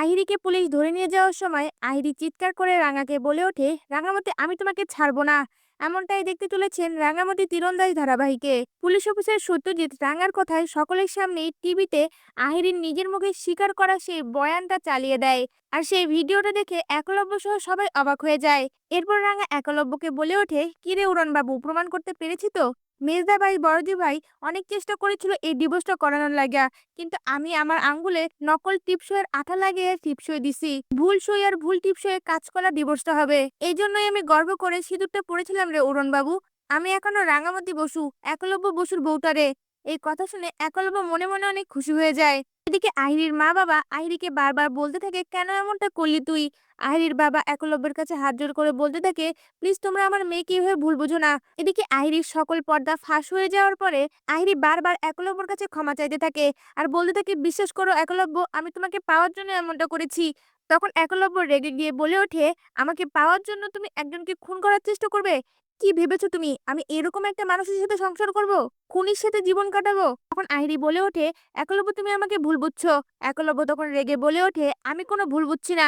আহিরিকে police ধরে নিয়ে যাওয়ার সময় আহিরি চিৎকার করে রাঙাকে বলে ওঠে, রাঙামতি, আমি তোমাকে ছাড়বো না। এমনটাই দেখতে চলেছেন রাঙামতি তীরন্দাজ ধারাবাহিকে। পুলিশ অফিসার সত্যজিৎ রাঙার কথায় সকলের সামনে টিভিতে আহিরির নিজের মুখে স্বীকার করা সেই বয়ানটা চালিয়ে দেয় আর সেই ভিডিওটা দেখে একলব্য সহ সবাই অবাক হয়ে যায়। এরপর রাঙা একলব্যকে বলে ওঠে, কিরে উড়ন বাবু, প্রমাণ করতে পেরেছি তো? মেজদা ভাই, বড়দি ভাই অনেক চেষ্টা করেছিল এই ডিভোর্সটা করানোর লাগা। কিন্তু আমি আমার আঙ্গুলে নকল টিপসইয়ের আঠা লাগিয়ে টিপসই দিছি। ভুল সই আর ভুল টিপসয়ে কাজ করা ডিভোর্সটা হবে। এই জন্যই আমি গর্ব করে সিঁদুরটা পড়েছিলাম রে অরুণ বাবু আমি এখনও রাঙামতি বসু, একলব্য বসুর বউটারে এই কথা শুনে একলব্য মনে মনে অনেক খুশি হয়ে যায়। এদিকে আহিরির মা বাবা আহিরিকে বারবার বলতে থাকে, কেন এমনটা করলি তুই? আহিরির বাবা একলব্যের কাছে হাত জোর করে বলতে থাকে, প্লিজ তোমরা আমার মেয়েকে এভাবে ভুল বুঝো না। এদিকে আহিরির সকল পর্দা ফাঁস হয়ে যাওয়ার পরে আহিরি বারবার একলব্যর কাছে ক্ষমা চাইতে থাকে আর বলতে থাকে, বিশ্বাস করো একলব্য, আমি তোমাকে পাওয়ার জন্য এমনটা করেছি। তখন একলব্য রেগে গিয়ে বলে ওঠে, আমাকে পাওয়ার জন্য তুমি একজনকে খুন করার চেষ্টা করবে? কি ভেবেছো তুমি? আমি এরকম একটা মানুষের সাথে সংসার করব? খুনির সাথে জীবন কাটাবো? তখন আহিরি বলে ওঠে, একলব্য তুমি আমাকে ভুল বুঝছ। একলব্য তখন রেগে বলে ওঠে, আমি কোনো ভুল বুঝছি না।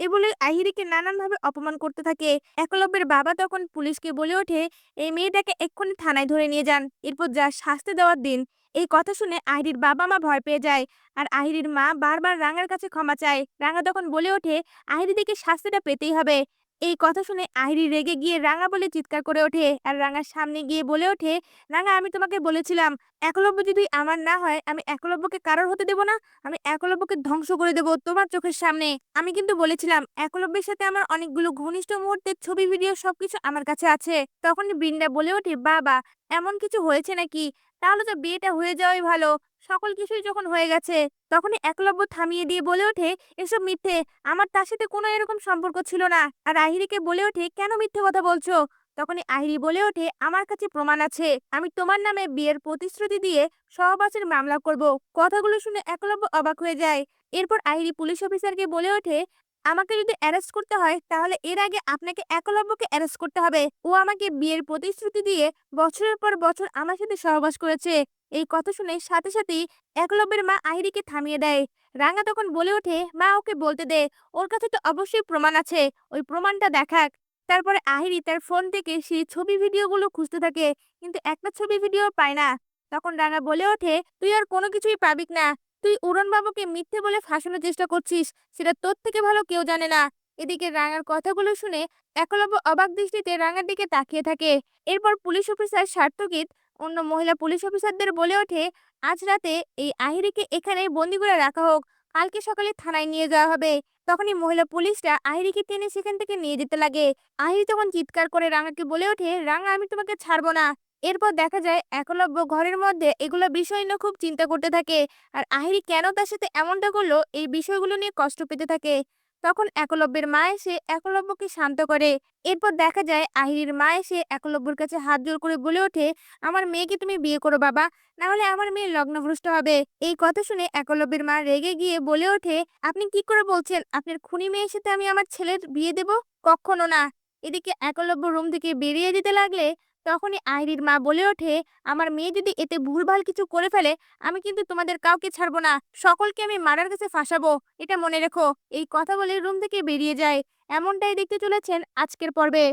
এ বলে আহিরিকে নানানভাবে অপমান করতে থাকে। একলব্যের বাবা তখন পুলিশকে বলে ওঠে, এই মেয়েটাকে এক্ষুনি থানায় ধরে নিয়ে যান। এরপর যা শাস্তি দেওয়ার দিন। এই কথা শুনে আহিরির বাবা মা ভয় পেয়ে যায় আর আহিরির মা বারবার রাঙার কাছে ক্ষমা চায়। রাঙা তখন বলে ওঠে আহিরি দিকে শাস্তিটা পেতেই হবে। এই কথা শুনে আহিরি রেগে গিয়ে রাঙা বলে চিৎকার করে ওঠে আর রাঙার সামনে গিয়ে বলে ওঠে, রাঙা, আমি তোমাকে বলেছিলাম একলব্য যদি আমার না হয়, আমি একলব্যকে কারোর হতে দেব না? আমি একলব্যকে ধ্বংস করে দেব তোমার চোখের সামনে। আমি কিন্তু বলেছিলাম, একলব্যের সাথে আমার অনেকগুলো ঘনিষ্ঠ মুহূর্তের ছবি, ভিডিও সবকিছু আমার কাছে আছে। তখনই বৃন্দা বলে ওঠে, বাবা, এমন কিছু হয়েছে নাকি? তাহলে তো বিয়েটা হয়ে যাওয়াই ভালো। সকল কিছুই যখন হয়ে গেছে, তখনই একলব্য থামিয়ে দিয়ে বলে ওঠে, এসব মিথ্যে। আমার তার সাথে কোনো এরকম সম্পর্ক ছিল না। আর আহিরিকে বলে ওঠে, কেন মিথ্যে কথা বলছো? তখনই আহিরি বলে ওঠে, আমার কাছে প্রমাণ আছে। আমি তোমার নামে বিয়ের প্রতিশ্রুতি দিয়ে সহবাসের মামলা করব। কথাগুলো শুনে একলব্য অবাক হয়ে যায়। এরপর আহিরি পুলিশ অফিসারকে বলে ওঠে আমাকে যদি অ্যারেস্ট করতে হয়, তাহলে এর আগে আপনাকে একলব্যকে অ্যারেস্ট করতে হবে। ও আমাকে বিয়ের প্রতিশ্রুতি দিয়ে বছরের পর বছর আমার সাথে সহবাস করেছে। এই কথা শুনে সাথে সাথেই একলব্যের মা আহিরিকে থামিয়ে দেয়। রাঙা তখন বলে ওঠে, মা, ওকে বলতে দে। ওর কাছে তো অবশ্যই প্রমাণ আছে। ওই প্রমাণটা দেখাক। তারপরে আহিরি তার ফোন থেকে সেই ছবি ভিডিওগুলো খুঁজতে থাকে, কিন্তু একটা ছবি ভিডিও পায় না। তখন রাঙা বলে ওঠে, তুই আর কোনো কিছুই পাবিক না। তুই উড়ন বাবুকে মিথ্যে বলে ফাঁসানোর চেষ্টা করছিস, সেটা তোর থেকে ভালো কেউ জানে না। এদিকে রাঙার কথাগুলো শুনে একলব্য অবাক দৃষ্টিতে রাঙার দিকে তাকিয়ে থাকে। এরপর পুলিশ অফিসার সার্থকিত অন্য মহিলা পুলিশ অফিসারদের বলে ওঠে, আজ রাতে এই আহিরিকে এখানে বন্দি করে রাখা হোক, কালকে সকালে থানায় নিয়ে যাওয়া হবে। তখনই মহিলা পুলিশরা আহিরিকে টেনে সেখান থেকে নিয়ে যেতে লাগে। আহিরি তখন চিৎকার করে রাঙাকে বলে ওঠে, রাঙা, আমি তোমাকে ছাড়বো না। এরপর দেখা যায় একলব্য ঘরের মধ্যে এগুলো বিষয় নিয়ে খুব চিন্তা করতে থাকে। আর আহিরি কেন তার সাথে এমনটা করল, এই বিষয়গুলো নিয়ে কষ্ট পেতে থাকে। তখন একলব্যের মা এসে একলব্যকে শান্ত করে। এরপর দেখা যায় আহিরির মা এসে একলব্যর কাছে হাত জোর করে বলে ওঠে, আমার মেয়েকে তুমি বিয়ে করো বাবা, না হলে আমার মেয়ে লগ্নভ্রষ্ট হবে। এই কথা শুনে একলব্যের মা রেগে গিয়ে বলে ওঠে, আপনি কি করে বলছেন? আপনার খুনি মেয়ের সাথে আমি আমার ছেলের বিয়ে দেব? কখনো না। এদিকে একলব্য রুম থেকে বেরিয়ে যেতে লাগলে তখনই আইরির মা বলে ওঠে, আমার মেয়ে যদি এতে ভুলভাল কিছু করে ফেলে, আমি কিন্তু তোমাদের কাউকে ছাড়বো না। সকলকে আমি মারার কাছে ফাঁসাবো। এটা মনে রেখো। এই কথা বলে রুম থেকে বেরিয়ে যায়। এমনটাই দেখতে চলেছেন আজকের পর্বে।